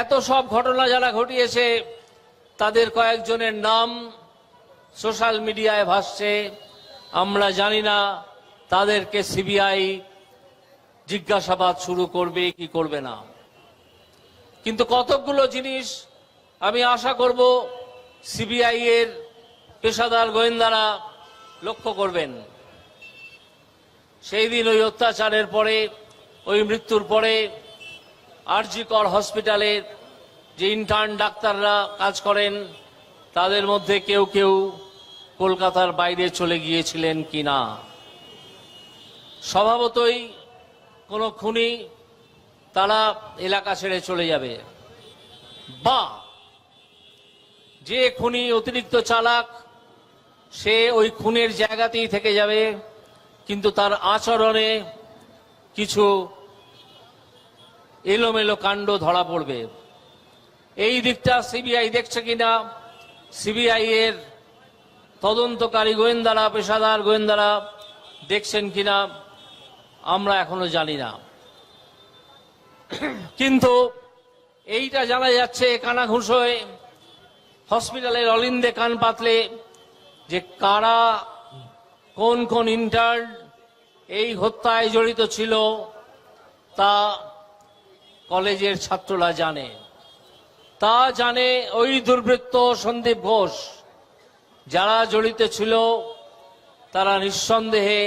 এত সব ঘটনা যারা ঘটিয়েছে, তাদের কয়েকজনের নাম সোশ্যাল মিডিয়ায় ভাসছে। আমরা জানি না তাদেরকে সিবিআই জিজ্ঞাসাবাদ শুরু করবে, কি করবে না। কিন্তু কতকগুলো জিনিস আমি আশা করব সিবিআই এর পেশাদার গোয়েন্দারা লক্ষ্য করবেন। সেই দিন ওই অত্যাচারের পরে, ওই মৃত্যুর পরে আরজিকর হসপিটালের যে ইন্টার্ন ডাক্তাররা কাজ করেন, তাদের মধ্যে কেউ কেউ কলকাতার বাইরে চলে গিয়েছিলেন কি না স্বভাবতই কোনো খুনি তারা এলাকা ছেড়ে চলে যাবে। বা যে খুনি অতিরিক্ত চালাক, সে ওই খুনের জায়গাতেই থেকে যাবে, কিন্তু তার আচরণে কিছু এলোমেলো কাণ্ড ধরা পড়বে। এই দিকটা সিবিআই দেখছে কিনা? সিবিআই এর তদন্তকারী গোয়েন্দারা, পেশাদার গোয়েন্দারা দেখছেন কিনা? আমরা এখনও জানি না। কিন্তু এইটা জানা যাচ্ছে কানাঘুষ হয়ে হসপিটালের অলিন্দে কান পাতলে যে কারা, কোন কোন ইন্টার্ন এই হত্যায় জড়িত ছিল তা কলেজের ছাত্ররা জানে। তা জানে ওই দুর্বৃত্ত সন্দীপ ঘোষ। যারা জড়িত ছিল, তারা নিঃসন্দেহে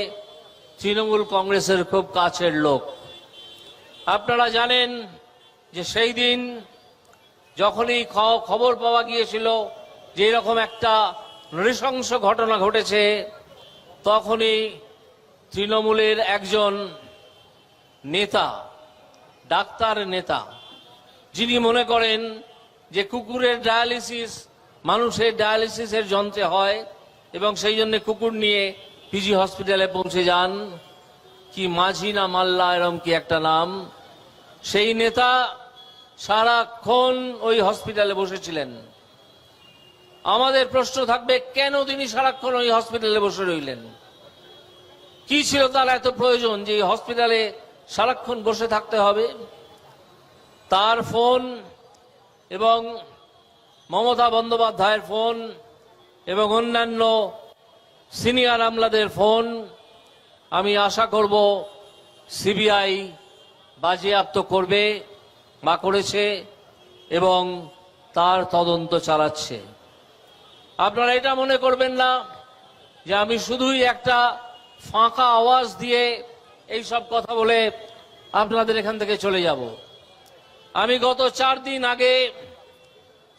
তৃণমূল কংগ্রেসের খুব কাছের লোক। আপনারা জানেন যে সেই দিন যখনই খবর পাওয়া গিয়েছিল যে এরকম একটা নৃশংস ঘটনা ঘটেছে, তখনই তৃণমূলের একজন নেতা ডাক্তার নেতা। যিনি মনে করেন যে কুকুরের ডায়ালিসিস মানুষের ডায়ালিসিসের যন্ত্রে হয় এবং সেই জন্য কুকুর নিয়ে পিজি হসপিটালে পৌঁছে যান। কি মাঝি না মাল্লা এরম কি একটা নাম? সেই নেতা সারাক্ষণ ওই হসপিটালে বসেছিলেন। আমাদের প্রশ্ন থাকবে, কেন তিনি সারাক্ষণ ওই হসপিটালে বসে রইলেন? কি ছিল তার এত প্রয়োজন যে হসপিটালে সারাক্ষণ বসে থাকতে হবে। তার ফোন এবং মমতা বন্দ্যোপাধ্যায়ের ফোন এবং অন্যান্য সিনিয়র আমলাদের ফোন আমি আশা করব সিবিআই বাজেয়াপ্ত করবে, বা করেছে এবং তার তদন্ত চালাচ্ছে। আপনারা এটা মনে করবেন না যে আমি শুধুই একটা ফাঁকা আওয়াজ দিয়ে এই সব কথা বলে আপনাদের এখান থেকে চলে যাব। আমি গত চার দিন আগে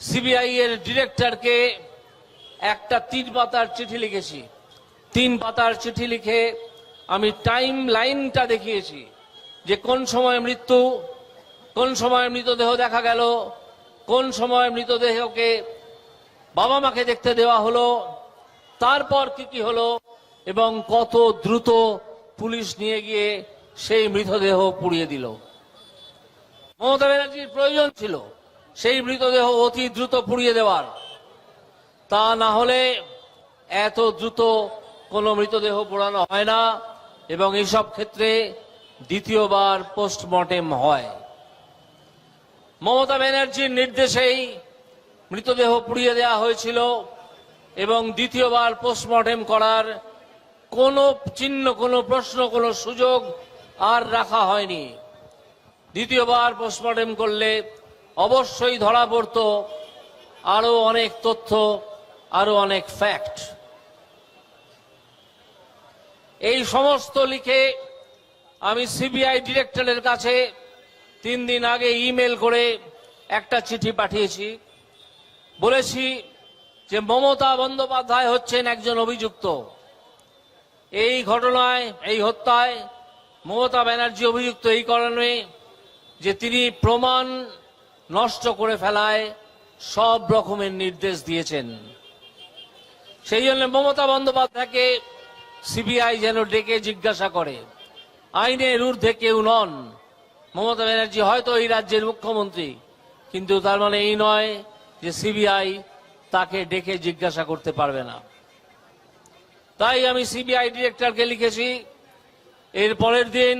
সিবিআই এর ডিরেক্টরকে একটা তিন পাতার চিঠি লিখেছি। তিন পাতার চিঠি লিখে আমি টাইম লাইনটা দেখিয়েছি যে কোন সময় মৃত্যু, কোন সময় মৃতদেহ দেখা গেল, কোন সময় মৃতদেহকে বাবা মাকে দেখতে দেওয়া হলো, তারপর কি কি হলো এবং কত দ্রুত পুলিশ নিয়ে গিয়ে সেই মৃতদেহ পুড়িয়ে দিল। মমতা ব্যানার্জির প্রয়োজন ছিল সেই মৃতদেহ অতি দ্রুত পুড়িয়ে দেওয়ার। তা না হলে এত দ্রুত কোনো মৃতদেহ পোড়ানো হয় না এবং এইসব ক্ষেত্রে দ্বিতীয়বার পোস্টমর্টেম হয়। মমতা ব্যানার্জির নির্দেশেই মৃতদেহ পুড়িয়ে দেওয়া হয়েছিল এবং দ্বিতীয়বার পোস্টমর্টেম করার কোনো চিহ্ন, কোনো প্রশ্ন, কোনো সুযোগ আর রাখা হয়নি। দ্বিতীয়বার পোস্টমর্টেম করলে অবশ্যই ধরা পড়ত আরও অনেক তথ্য, আরও অনেক ফ্যাক্ট এই সমস্ত লিখে আমি সিবিআই ডিরেক্টরের কাছে তিন দিন আগে ইমেল করে একটা চিঠি পাঠিয়েছি। বলেছি যে মমতা বন্দ্যোপাধ্যায় হচ্ছেন একজন অভিযুক্ত। এই ঘটনায়, এই হত্যায় মমতা ব্যানার্জি অভিযুক্ত এই কারণে যে তিনি প্রমাণ নষ্ট করে ফেলায় সব রকমের নির্দেশ দিয়েছেন। সেই জন্য মমতা বন্দ্যোপাধ্যায়কে সিবিআই যেন ডেকে জিজ্ঞাসা করে। আইনের ঊর্ধ্বে কেউ নন। মমতা ব্যানার্জি হয়তো এই রাজ্যের মুখ্যমন্ত্রী, কিন্তু তার মানে এই নয় যে সিবিআই তাকে ডেকে জিজ্ঞাসা করতে পারবে না। তাই আমি সিবিআই ডিরেক্টরকে লিখেছি, এর পরের দিন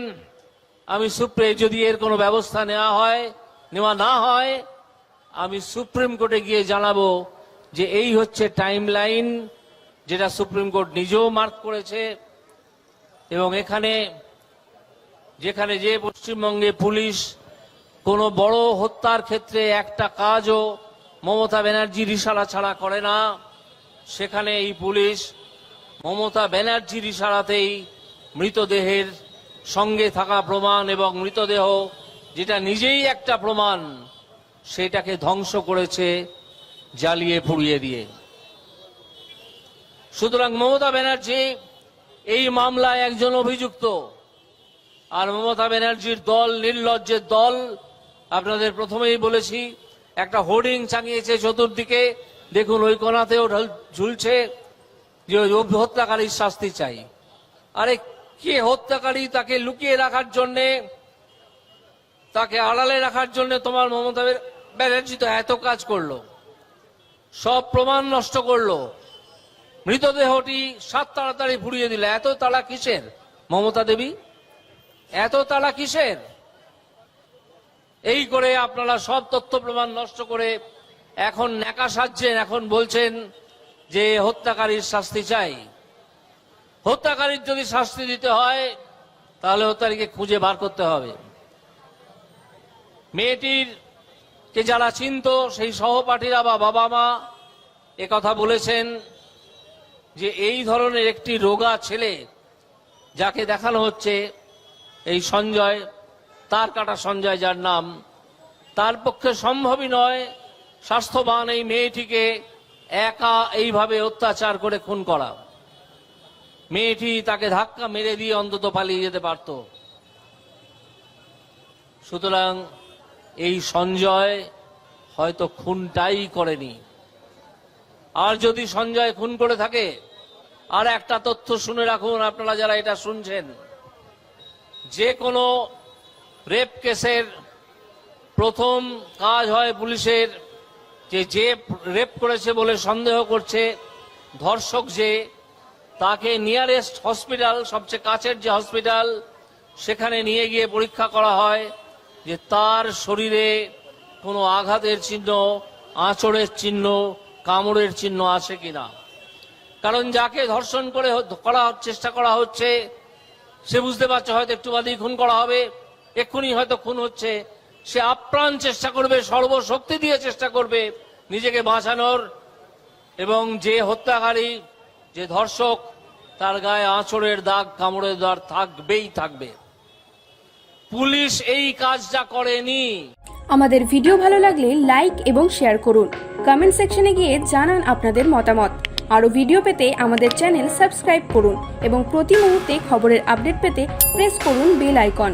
আমি সুপ্রে যদি এর কোনো ব্যবস্থা নেওয়া হয়, নেওয়া না হয়, আমি সুপ্রিম কোর্টে গিয়ে জানাব যে এই হচ্ছে টাইম লাইন যেটা সুপ্রিম কোর্ট নিজেও মার্ক করেছে এবং এখানে যেখানে যে পশ্চিমবঙ্গে পুলিশ কোনো বড় হত্যার ক্ষেত্রে একটা কাজও মমতা ব্যানার্জির ইশারা ছাড়া করে না, সেখানে এই পুলিশ মমতা ব্যানার্জির ইশারাতেই মৃতদেহের সঙ্গে থাকা প্রমাণ এবং মৃতদেহ যেটা নিজেই একটা প্রমাণ, সেটাকে ধ্বংস করেছে জ্বালিয়ে পুড়িয়ে দিয়ে। সুতরাং মমতা ব্যানার্জি এই মামলায় একজন অভিযুক্ত। আর মমতা ব্যানার্জির দল, নির্লজ্জের দল, আপনাদের প্রথমেই বলেছি, একটা হোর্ডিং চাঙিয়েছে চতুর্দিকে। দেখুন, ওই কোনাতেও ঝুলছে। যে হত্যাকারীর শাস্তি চাই। আরে কে হত্যাকারী তাকে লুকিয়ে রাখার জন্যে, তাকে আড়ালে রাখার জন্য তোমার মমতা ব্যান- ব্যানার্জি তো এত কাজ করল। সব প্রমাণ নষ্ট করল। মৃতদেহটি সাত তাড়াতাড়ি পুড়িয়ে দিল। এত তাড়া কিসের? মমতা দেবী? এত তাড়া কিসের? এই করে আপনারা সব তথ্য প্রমাণ নষ্ট করে এখন ন্যাকা সাজছেন, এখন বলছেন যে হত্যাকারীর শাস্তি চাই। হত্যাকারীর যদি শাস্তি দিতে হয়, তাহলে হত্যাকারীকে খুঁজে বার করতে হবে। মেয়েটির কে যারা চিনত, সেই সহপাঠীরা বা বাবা মা কথা বলেছেন যে, এই ধরনের একটি রোগা ছেলে যাকে দেখানো হচ্ছে, এই সঞ্জয়, তার কাটা সঞ্জয় যার নাম, তার পক্ষে সম্ভবই নয়, স্বাস্থ্যবান এই মেয়েটিকে একা এইভাবে অত্যাচার করে খুন করা। মেয়েটি তাকে ধাক্কা মেরে দিয়ে অন্তত পালিয়ে যেতে পারত। সুতরাং এই সঞ্জয় হয়তো খুনটাই করেনি। আর যদি সঞ্জয় খুন করে থাকে, আর একটা তথ্য শুনে রাখুন আপনারা যারা এটা শুনছেন। যে কোনো রেপ কেসের প্রথম কাজ হয় পুলিশের যে যে রেপ করেছে বলে সন্দেহ করছে, ধর্ষক যে, তাকে নিয়ারেস্ট হসপিটাল, সবচেয়ে কাছের যে হসপিটাল, সেখানে নিয়ে গিয়ে পরীক্ষা করা হয় যে তার শরীরে কোনো আঘাতের চিহ্ন, আঁচড়ের চিহ্ন, কামড়ের চিহ্ন আছে কিনা। কারণ যাকে ধর্ষণ করে করা চেষ্টা করা হচ্ছে, সে বুঝতে পারছে হয়তো একটু বাদেই খুন করা হবে, এক্ষুনি হয়তো খুন হচ্ছে সে আপ্রাণ চেষ্টা করবে, সর্বশক্তি দিয়ে চেষ্টা করবে নিজেকে বাঁচানোর। এবং যে হত্যাকারী, যে ধর্ষক, তার গায়ে আঁচড়ের দাগ, কামড়ের দাগ থাকবেই থাকবে। পুলিশ এই কাজটা করেনি। আমাদের ভিডিও ভালো লাগলে লাইক এবং শেয়ার করুন। কমেন্ট সেকশনে গিয়ে জানান আপনাদের মতামত। আরও ভিডিও পেতে আমাদের চ্যানেল সাবস্ক্রাইব করুন এবং প্রতি মুহূর্তে খবরের আপডেট পেতে প্রেস করুন বেল আইকন।